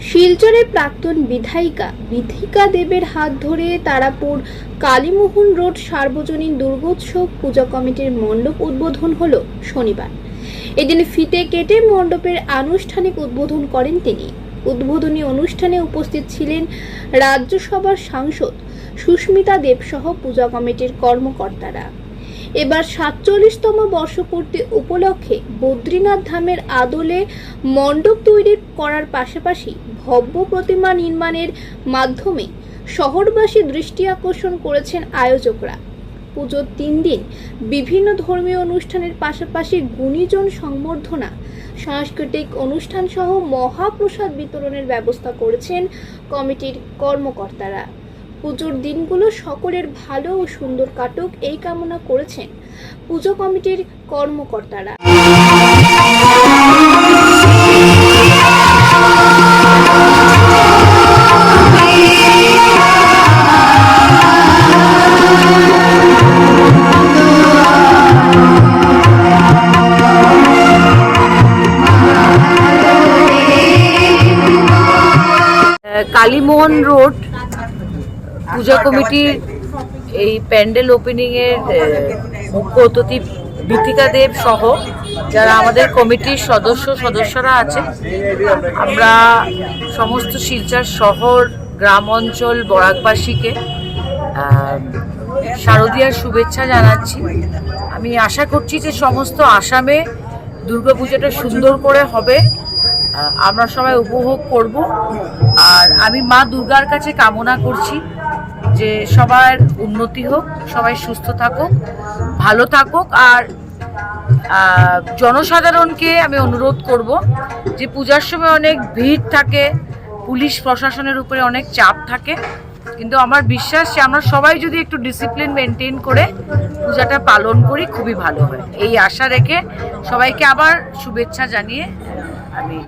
শিলচরের প্রাক্তন বিধায়িকা বিধিকা দেবের হাত ধরে তারাপুর কালীমোহন রোড সার্বজনীন দুর্গোৎসব পূজা কমিটির মণ্ডপ উদ্বোধন হল শনিবার। এদিন ফিতে কেটে মণ্ডপের আনুষ্ঠানিক উদ্বোধন করেন তিনি। উদ্বোধনী অনুষ্ঠানে উপস্থিত ছিলেন রাজ্যসভার সাংসদ সুস্মিতা দেবসহ পূজা কমিটির কর্মকর্তারা। এবার সাতচল্লিশতম বর্ষপূর্তি উপলক্ষে বদ্রীনাথ ধামের আদলে মণ্ডপ তৈরি করার পাশাপাশি ভব্য প্রতিমা নির্মাণের মাধ্যমে শহরবাসী দৃষ্টি আকর্ষণ করেছেন আয়োজকরা। পুজোর তিন দিন বিভিন্ন ধর্মীয় অনুষ্ঠানের পাশাপাশি গুণীজন সংবর্ধনা, সাংস্কৃতিক অনুষ্ঠান সহ মহাপ্রসাদ বিতরণের ব্যবস্থা করেছেন কমিটির কর্মকর্তারা। পুজোর দিনগুলো সকলের ভালো ও সুন্দর কাটুক এই কামনা করেছেন পুজো কমিটির কর্মকর্তারা। কালীমোহন রোড পূজা কমিটির এই প্যান্ডেল ওপেনিং এর মুখ্য অতিথি বিথিকা দেব সহ যারা আমাদের কমিটির সদস্য সদস্যরা আছে আমরা সমস্ত শিলচর শহর গ্রাম অঞ্চল বরাকবাসীকে শারদীয়ার শুভেচ্ছা জানাচ্ছি। আমি আশা করছি যে সমস্ত আসামে দুর্গাপূজাটা সুন্দর করে হবে। আমরা সবাই উপভোগ করব। আর আমি মা দুর্গার কাছে কামনা করছি। যে সবার উন্নতি হোক, সবাই সুস্থ থাকুক, ভালো থাকুক, আর জনসাধারণকে আমি অনুরোধ করব যে পূজার সময় অনেক ভিড় থাকে, পুলিশ প্রশাসনের উপরে অনেক চাপ থাকে, কিন্তু আমার বিশ্বাস যে আমরা সবাই যদি একটু ডিসিপ্লিন মেনটেন করে পূজাটা পালন করি, খুবই ভালো হয়। এই আশা রেখে সবাইকে আবার শুভেচ্ছা জানিয়ে আমি